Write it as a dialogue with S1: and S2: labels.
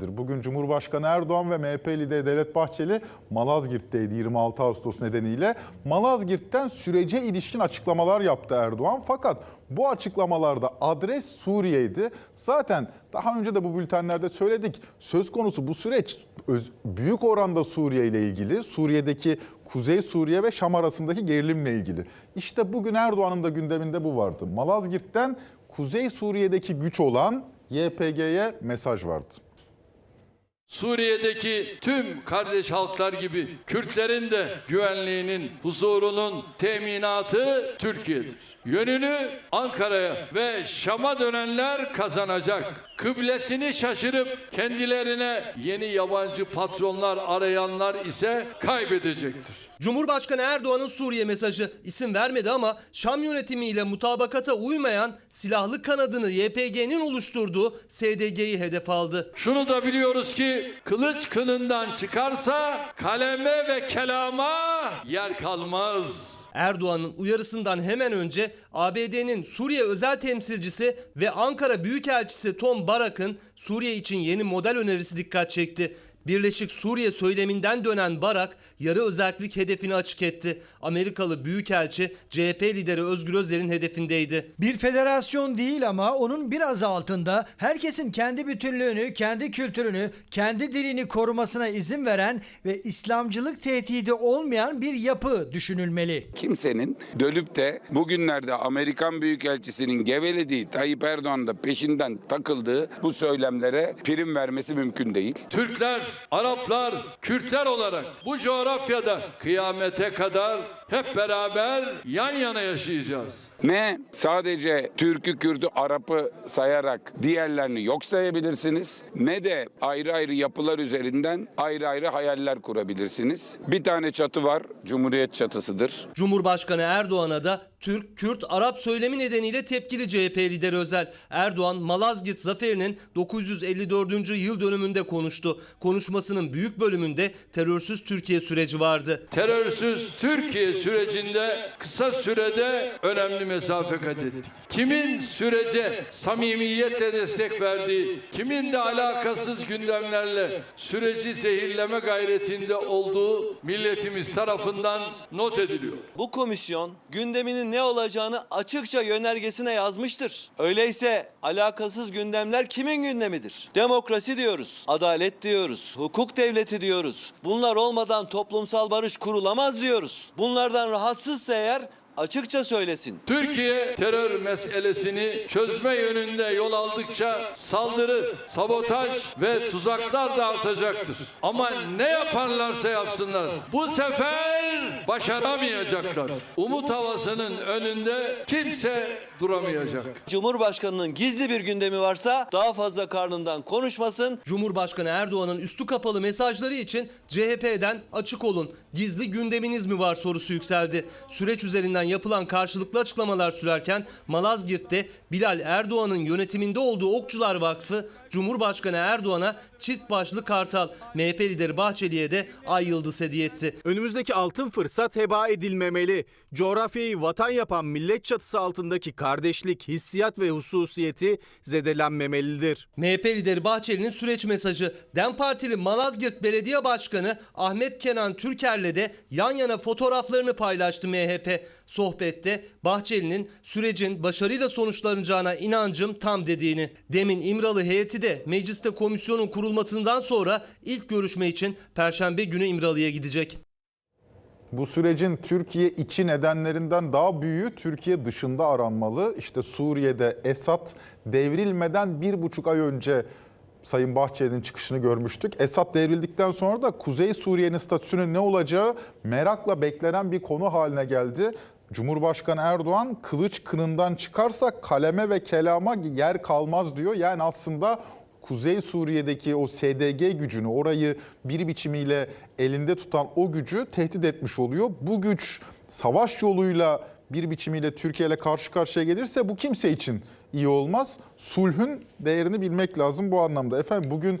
S1: Bugün Cumhurbaşkanı Erdoğan ve MHP lideri Devlet Bahçeli Malazgirt'teydi 26 Ağustos nedeniyle. Malazgirt'ten sürece ilişkin açıklamalar yaptı Erdoğan. Fakat bu açıklamalarda adres Suriye'ydi. Zaten daha önce de bu bültenlerde söyledik. Söz konusu bu süreç büyük oranda Suriye ile ilgili. Suriye'deki Kuzey Suriye ve Şam arasındaki gerilimle ilgili. İşte bugün Erdoğan'ın da gündeminde bu vardı. Malazgirt'ten Kuzey Suriye'deki güç olan YPG'ye mesaj vardı.
S2: Suriye'deki tüm kardeş halklar gibi Kürtlerin de güvenliğinin, huzurunun teminatı Türkiye'dir. Yönünü Ankara'ya ve Şam'a dönenler kazanacak. Kıblesini şaşırıp kendilerine yeni yabancı patronlar arayanlar ise kaybedecektir.
S3: Cumhurbaşkanı Erdoğan'ın Suriye mesajı isim vermedi ama Şam yönetimiyle mutabakata uymayan silahlı kanadını YPG'nin oluşturduğu SDG'yi hedef aldı.
S2: Şunu da biliyoruz ki kılıç kınından çıkarsa kaleme ve kelama yer kalmaz.
S3: Erdoğan'ın uyarısından hemen önce ABD'nin Suriye özel temsilcisi ve Ankara Büyükelçisi Tom Barak'ın Suriye için yeni model önerisi dikkat çekti. Birleşik Suriye söyleminden dönen Barak yarı özellik hedefini açık etti. Amerikalı Büyükelçi CHP lideri Özgür Özel'in hedefindeydi.
S4: Bir federasyon değil ama onun biraz altında herkesin kendi bütünlüğünü, kendi kültürünü, kendi dilini korumasına izin veren ve İslamcılık tehdidi olmayan bir yapı düşünülmeli.
S5: kimsenin dönüp de bugünlerde Amerikan Büyükelçisi'nin gevelediği Tayyip Erdoğan'ın da peşinden takıldığı bu söylemlere prim vermesi mümkün değil.
S2: Türkler, Araplar, Kürtler olarak bu coğrafyada kıyamete kadar hep beraber yan yana yaşayacağız.
S5: Ne sadece Türk'ü, Kürt'ü, Arap'ı sayarak diğerlerini yok sayabilirsiniz ne de ayrı ayrı yapılar üzerinden ayrı ayrı hayaller kurabilirsiniz. Bir tane çatı var, Cumhuriyet çatısıdır.
S3: Cumhurbaşkanı Erdoğan'a da Türk, Kürt, Arap söylemi nedeniyle tepkili CHP lideri Özel. Erdoğan Malazgirt zaferinin 954. yıl dönümünde konuştu. Konuşmasının büyük bölümünde terörsüz Türkiye süreci vardı.
S2: Terörsüz Türkiye sürecinde kısa sürede önemli mesafe kat ettik. Kimin sürece samimiyetle destek verdiği, kimin de alakasız gündemlerle süreci zehirleme gayretinde olduğu milletimiz tarafından not ediliyor.
S6: Bu komisyon gündeminin ne olacağını açıkça yönergesine yazmıştır. Öyleyse alakasız gündemler kimin gündemidir? Demokrasi diyoruz, adalet diyoruz, hukuk devleti diyoruz. Bunlar olmadan toplumsal barış kurulamaz diyoruz. Bunlardan rahatsızsa eğer açıkça söylesin.
S2: Türkiye terör meselesini çözme yönünde yol aldıkça saldırı, sabotaj ve tuzaklar da artacaktır. Ama ne yaparlarsa yapsınlar bu sefer başaramayacaklar. Umut havasının önünde kimse duramayacak.
S6: Cumhurbaşkanının gizli bir gündemi varsa daha fazla karnından konuşmasın.
S3: Cumhurbaşkanı Erdoğan'ın üstü kapalı mesajları için CHP'den açık olun. Gizli gündeminiz mi var sorusu yükseldi. Süreç üzerinden yapılan karşılıklı açıklamalar sürerken Malazgirt'te Bilal Erdoğan'ın yönetiminde olduğu Okçular Vakfı Cumhurbaşkanı Erdoğan'a çift başlı kartal, MHP lideri Bahçeli'ye de ay yıldız hediye etti.
S7: Önümüzdeki altın fırsat heba edilmemeli. Coğrafyayı vatan yapan millet çatısı altındaki kardeşlik, hissiyat ve hususiyeti zedelenmemelidir.
S3: MHP lideri Bahçeli'nin süreç mesajı. DEM Partili Malazgirt Belediye Başkanı Ahmet Kenan Türker'le de yan yana fotoğraflarını paylaştı MHP. Sohbette Bahçeli'nin sürecin başarıyla sonuçlanacağına inancım tam dediğini. Demin İmralı heyeti de mecliste komisyonun kurulmasından sonra ilk görüşme için Perşembe günü İmralı'ya gidecek.
S1: Bu sürecin Türkiye içi nedenlerinden daha büyüğü Türkiye dışında aranmalı. İşte Suriye'de Esad devrilmeden bir buçuk ay önce Sayın Bahçeli'nin çıkışını görmüştük. Esad devrildikten sonra da Kuzey Suriye'nin statüsünün ne olacağı merakla beklenen bir konu haline geldi. Cumhurbaşkanı Erdoğan kılıç kınından çıkarsa kaleme ve kelama yer kalmaz diyor. Yani aslında Kuzey Suriye'deki o SDG gücünü, orayı bir biçimiyle elinde tutan o gücü tehdit etmiş oluyor. Bu güç savaş yoluyla bir biçimiyle Türkiye ile karşı karşıya gelirse bu kimse için iyi olmaz. Sulhün değerini bilmek lazım bu anlamda. Efendim bugün